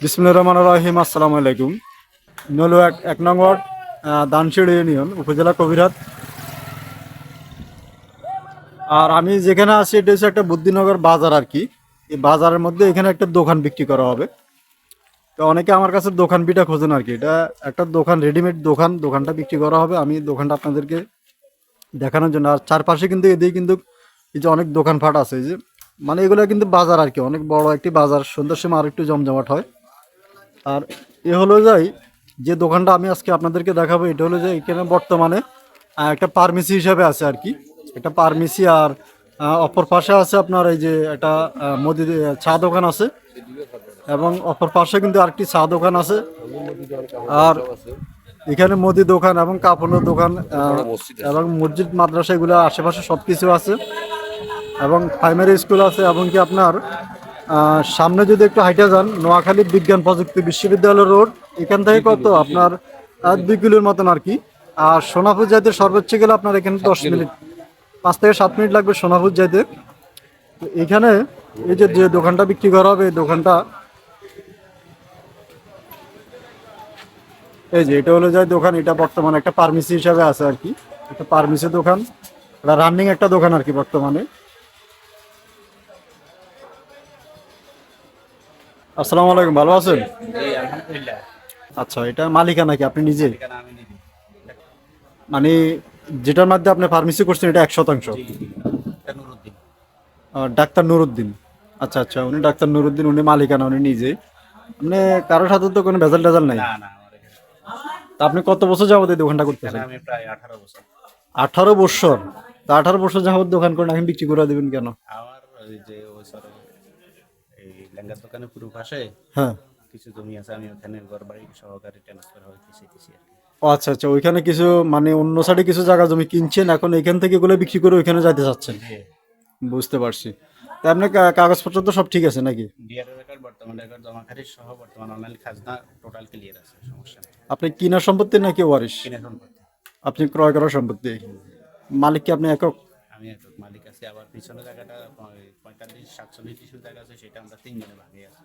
বিসমুল্লাহ রহমান রাহিম, আসসালামু আলাইকুম। নলু এক এক নং ওয়ার্ড ইউনিয়ন, উপজেলা কবিরহাট। আর আমি যেখানে আছি, এটা হচ্ছে একটা বুদ্ধিনগর বাজার আর কি। এই বাজারের মধ্যে এখানে একটা দোকান বিক্রি করা হবে। তো অনেকে আমার কাছে দোকান বিটা খোঁজেন আর কি। এটা একটা দোকান রেডিমেড দোকান, দোকানটা বিক্রি করা হবে। আমি দোকানটা আপনাদেরকে দেখানোর জন্য। আর চারপাশে কিন্তু এদিকে কিন্তু এই যে অনেক দোকানপাট আছে। এই যে মানে এগুলো কিন্তু বাজার আর কি। অনেক বড় একটি বাজার সন্ধ্যার সময় আর একটু জমজমাট হয়। আর এ হলো যাই, যে দোকানটা আমি আজকে আপনাদেরকে দেখাবো, এটা হলো যে এখানে বর্তমানে একটা পারমিসি হিসাবে আছে আর কি। একটা পারমিসি আর অপর পাশে আছে আপনার এই যে একটা মুদি চা দোকান আছে। এবং অপর পাশে কিন্তু আরেকটি চা দোকান আছে। আর এখানে মুদি দোকান এবং কাপড়ের দোকান এবং মসজিদ, মাদ্রাসা এগুলো আশেপাশে সব কিছু আছে। এবং প্রাইমারি স্কুল আছে, এবং কি আপনার সামনে যদি একটু হাইটে যান নোয়াখালী বিজ্ঞান প্রযুক্তি বিশ্ববিদ্যালয় রোড এখান থেকে কত? আপনার দুই কিলোর মতন আর কি। আর সোনাপুর যাইতে সর্বোচ্চ গেলে আপনার এখানে দশ মিনিট পাঁচ থেকে সাত মিনিট লাগবে সোনাপুর যাইতে। তো এখানে এই যে যে দোকানটা বিক্রি করা হবে এই দোকানটা এই যে এটা হলো যায় দোকান এটা বর্তমানে একটা পারমিসি হিসাবে আছে আর কি। একটা পারমিসি দোকান এটা রানিং একটা দোকান আর কি বর্তমানে। আসসালামু আলাইকুম ভালো আছেন? আচ্ছা এটা মালিকানা কি আপনি নিজে? মানে যেটার মধ্যে আপনি ফার্মেসি করছেন এটা এক শতাংশ? ডাক্তার নুরুদ্দিন। আচ্ছা আচ্ছা উনি ডাক্তার নুরুদ্দিন উনি মালিকানা উনি নিজে। আপনি কারোর সাথে তো কোনো ভেজাল টেজাল নাই। তা আপনি কত বছর যাবত এই দোকানটা করতেছেন? আমি প্রায় আঠারো বছর। আঠারো বছর। তা আঠারো বছর যাবত দোকান করেন এখন বিক্রি করে দেবেন কেন? আমার ওই যে সরে দোকানে পুরো পাশে হ্যাঁ। কিছু জমি আছে আমি ওখানে ঘর বাড়ি সহকারে ট্রান্সফার হইতেছি কিছু আর কি। ও আচ্ছা আচ্ছা ওইখানে কিছু মানে অন্য সাইডে কিছু জায়গা জমি কিনছেন এখন এখান থেকে এগুলো বিক্রি করে ওইখানে যাইতে চাচ্ছেন? বুঝতে পারছি। তা আপনার কাগজপত্র তো সব ঠিক আছে নাকি? আপনি কিনার সম্পত্তি নাকি ওয়ারিশ? কিনে আপনি ক্রয় করার সম্পত্তি। মালিক কি আপনি একক? আমি একক মালিক। আছি আবার পিছনে জায়গাটা পঁয়তাল্লিশ সাতচল্লিশ কিছু জায়গা আছে সেটা আমরা তিনজনে ভাগে আছি।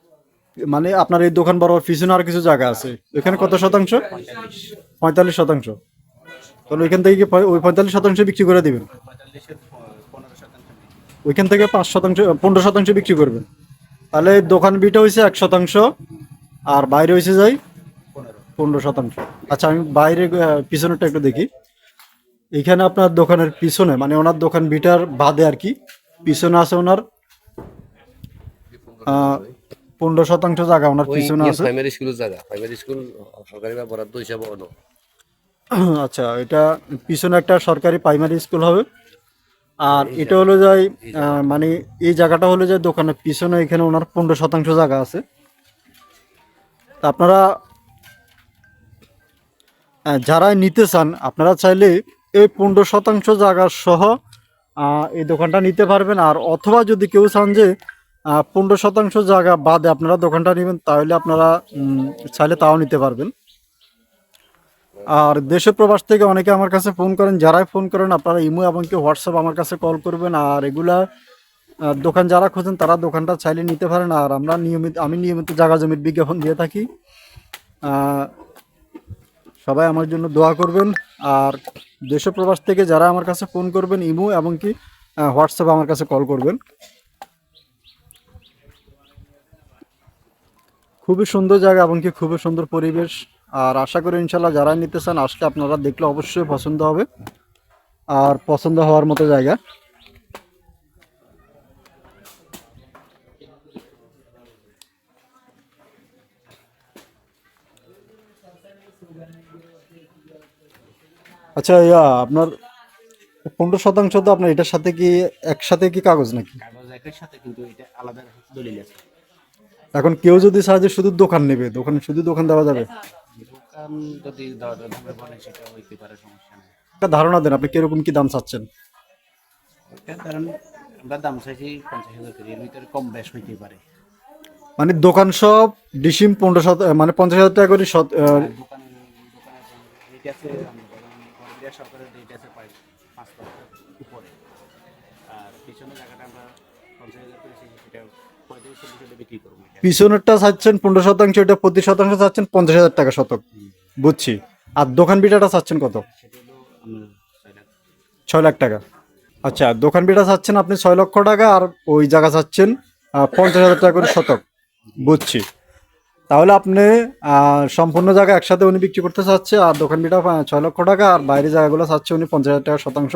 মানে আপনার এই দোকান বড় পিছনে আর কিছু জায়গা আছে? এখানে কত শতাংশ? পঁয়তাল্লিশ শতাংশ। তাহলে ওইখান থেকে ওই পঁয়তাল্লিশ শতাংশ বিক্রি করে দিবেন। ওইখান থেকে পাঁচ শতাংশ পনেরো শতাংশ বিক্রি করবেন। তাহলে দোকান বিটা হয়েছে এক শতাংশ আর বাইরে হয়েছে যাই? পনেরো। শতাংশ। আচ্ছা আমি বাইরে পিছনেরটা একটু দেখি। এখানে আপনার দোকানের পিছনে মানে ওনার দোকান বিটার বাদে আর কি পিছনে আছে ওনার পনেরো শতাংশ জায়গা ওনার পিছনে আছে। প্রাইমারি স্কুলের জায়গা। প্রাইমারি স্কুল সরকারি বা বরাদ্দ হিসাবে অন্য। আচ্ছা এটা পিছনে একটা সরকারি প্রাইমারি স্কুল হবে। আর এটা হলো যাই মানে এই জায়গাটা হলো যে দোকানের পিছনে এখানে ওনার পনেরো শতাংশ জায়গা আছে। তা আপনারা যারা নিতে চান আপনারা চাইলে এই পনেরো শতাংশ জায়গা সহ এই দোকানটা নিতে পারবেন। আর অথবা যদি কেউ চান যে পনেরো শতাংশ জায়গা বাদে আপনারা দোকানটা নেবেন, তাহলে আপনারা চাইলে তাও নিতে পারবেন। আর দেশে প্রবাস থেকে অনেকে আমার কাছে ফোন করেন, যারাই ফোন করেন, আপনারা ইমো এবং কি হোয়াটসঅ্যাপ আমার কাছে কল করবেন। আর এগুলা দোকান যারা খোঁজেন, তারা দোকানটা চাইলে নিতে পারেন। আর আমরা নিয়মিত, আমি নিয়মিত জায়গা জমির বিজ্ঞাপন দিয়ে থাকি। সবাই আমার জন্য দোয়া করবেন। আর দেশে প্রবাস থেকে যারা আমার কাছে ফোন করবেন, ইমো এবং কি হোয়াটসঅ্যাপ আমার কাছে কল করবেন। খুবই সুন্দর জায়গা এবং কি খুবই সুন্দর পরিবেশ। আর আশা করি ইনশাল্লাহ যারা নিতে চান আসলে আপনারা দেখলে অবশ্যই পছন্দ হবে। আর পছন্দ হওয়ার মতো জায়গা। আচ্ছা ইয়া আপনার পনেরো শতাংশ তো আপনার এটার সাথে কি একসাথে কি কাগজ নাকি? কাগজ একের সাথে কিন্তু এটা আলাদা দলিল আছে। এখন কেউ যদি চায় যে শুধু দোকান নেবে দোকান শুধু দোকান দেওয়া যাবে? দোকান যদি দরদামে বলে সেটা হইতে পারে সমস্যা নেই। একটা ধারণা দেন আপনি কীরকম কি দাম চাচ্ছেন? কারণ আমরা দাম চাইছি পঞ্চাশ হাজার করে এর ভিতরে কম বেশ হইতে পারে। মানে দোকান সব ডিসিম পনেরো শত মানে পঞ্চাশ হাজার টাকা করে শত- দোকানের দোকানের রেট আছে গরিবিয়া সরকারের রেট আছে প্রায় পাঁচ লক্ষ উপরে। আর পিছনে জায়গাটা আমরা পঞ্চাশ হাজার করে সেটা পঁয়ত্রিশ চল্লিশ বিক্রি করব। পিছনেরটা চাচ্ছেন পনেরো শতাংশ এটা প্রতি শতাংশ চাচ্ছেন পঞ্চাশ হাজার টাকা শতক। বুঝছি। আর দোকান বিটাটা চাচ্ছেন কত? সেটা হলো আমরা ছয় লাখ। টাকা। আচ্ছা দোকান বিটা চাচ্ছেন আপনি ছয় লক্ষ টাকা আর ওই জায়গা চাচ্ছেন পঞ্চাশ হাজার টাকা করে শতক। বুঝছি। তাহলে আপনি সম্পূর্ণ জায়গা একসাথে উনি বিক্রি করতে চাচ্ছে, আর দোকান বিটা ছয় লক্ষ টাকা, আর বাইরে জায়গাগুলো চাচ্ছে উনি পঞ্চাশ হাজার টাকা শতাংশ।